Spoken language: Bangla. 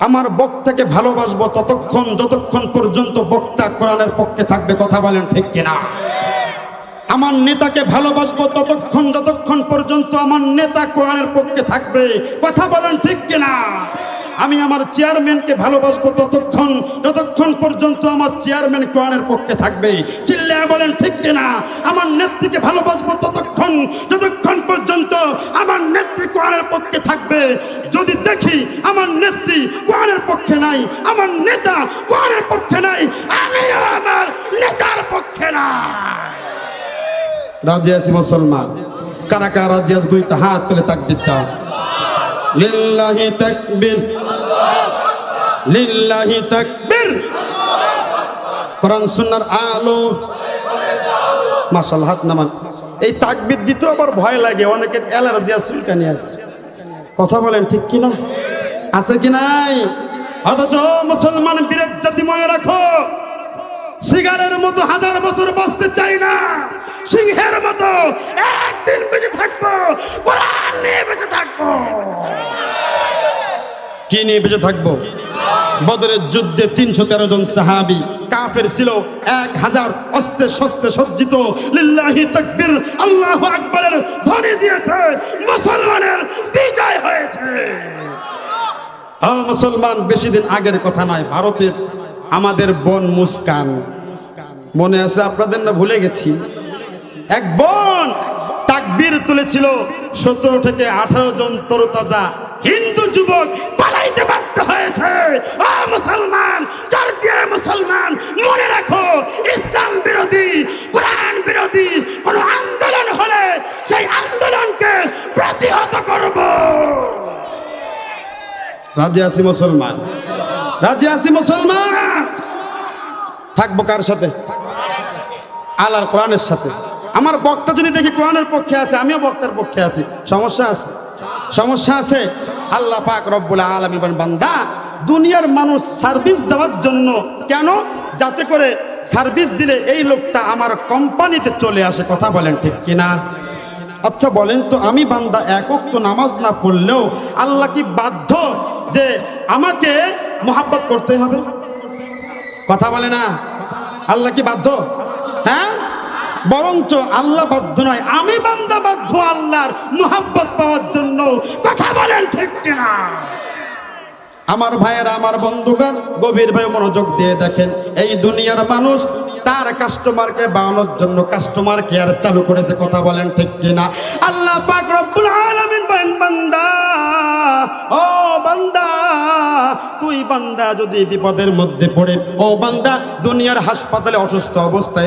আমার বক্তাকে ভালোবাসবো ততক্ষণ, যতক্ষণ পর্যন্ত বক্তা কোরআনের পক্ষে থাকবে, কথা বলেন ঠিক কিনা? আমার নেতাকে ভালোবাসবো ততক্ষণ, যতক্ষণ পর্যন্ত আমার নেতা কোরআনের পক্ষে থাকবে, কথা বলেন ঠিক কিনা? আমি আমার চেয়ারম্যানকে ভালোবাসবো ততক্ষণ, যতক্ষণ পর্যন্ত আমার চেয়ারম্যান কোরআনের পক্ষে থাকবে। চিল্লা বলেন ঠিক কিনা? আমার নেত্রীকে ভালোবাসবো ততক্ষণ দেখি, আমার নেত্রী কোরআনের পক্ষে নাই, আমার নেতা কোরআনের পক্ষে নাই, আমি আমার নেতার পক্ষে নাই। রাজি আছি মুসলমান? কারা কারা রাজি আছি? দুইটা হাত তুলে তাকবির দাও। লিল্লাহি তাকবীর। লিল্লাহি তাকবীর। কোরআন সুন্নাহর আলো। মাশাআল্লাহ, হাত নামান। এই তাকবির দিতে আবার ভয় লাগে অনেকের অ্যালার্জি আছে চুলকানি আছে। কথা বলেন, ঠিক কি না? আছে কি নাই? অথচ মুসলমান বিরেক জাতি মনে রাখো, সিগারের মতো হাজার বছর বাঁচতে চাই না, সিংহের মতো একদিন বেঁচে থাকব নিয়ে বেঁচে থাকব। কি নিয়ে বেঁচে থাকব? বদরের যুদ্ধে তিনশো তেরো জন সাহাবি কাফের ছিল, এক হাজার অস্ত্রে শস্ত্রে সজ্জিত। লিল্লাহি তাকবীর, আল্লাহু আকবরের ধ্বনি দিয়েছে, মুসলমানের মুসলমান, বেশি দিন আগের কথা নয়, ভারতের আমাদের বন মুস্কান। মনে আছে আপনাদের না ভুলে গেছি? এক বন তাকবীর তুলেছিল সতেরো থেকে আঠারো জন তরতাজা হিন্দু যুবক পালাইতে বাধ্য হয়েছে ও মুসলমান জাতীয় মুসলমান মনে রাখো ইসলাম বিরোধী কোরআন বিরোধী কোন আন্দোলন হলে সেই আন্দোলনকে প্রতিহত করব রাজি আছি মুসলমান। রাজি আছি মুসলমান? থাকব কার সাথে? আল্লাহর কোরআনের সাথে। আমার বক্তা যদি দেখি কোরআনের পক্ষে আছে, আমিও বক্তার পক্ষে আছি। সমস্যা আছে? সমস্যা আছে? আল্লাহ পাক রব্বুল আলমী বান্দা, দুনিয়ার মানুষ সার্ভিস দেওয়ার জন্য কেন? যাতে করে সার্ভিস দিলে এই লোকটা আমার কোম্পানিতে চলে আসে। কথা বলেন ঠিক কিনা? আচ্ছা বলেন তো, আমি বান্দা একক তো নামাজ না পড়লেও আল্লাহ কি বাধ্য যে আমাকে মোহাব্বত করতে হবে। কথা বলে না? আল্লাহ কি বাধ্য? হ্যাঁ? বরঞ্চ আল্লাহ বাধ্য নয়। আমি বান্দা বাধ্য আল্লাহর মোহাব্বত পাওয়ার জন্য। কথা বলেন ঠিক কিনা? আমার ভাইয়েরা, আমার বন্ধুগণ, গভীর ভাই মনোযোগ দিয়ে দেখেন। এই দুনিয়ার মানুষ তার কাস্টমারকে বানানোর জন্য কাস্টমার কেয়ার চালু করেছে। কথা বলেন ঠিক কিনা? আল্লাহ পাক বান্দা যদি বিপদের মধ্যে পড়ে ও বান্দা দুনিয়ার হাসপাতালে অসুস্থ অবস্থায়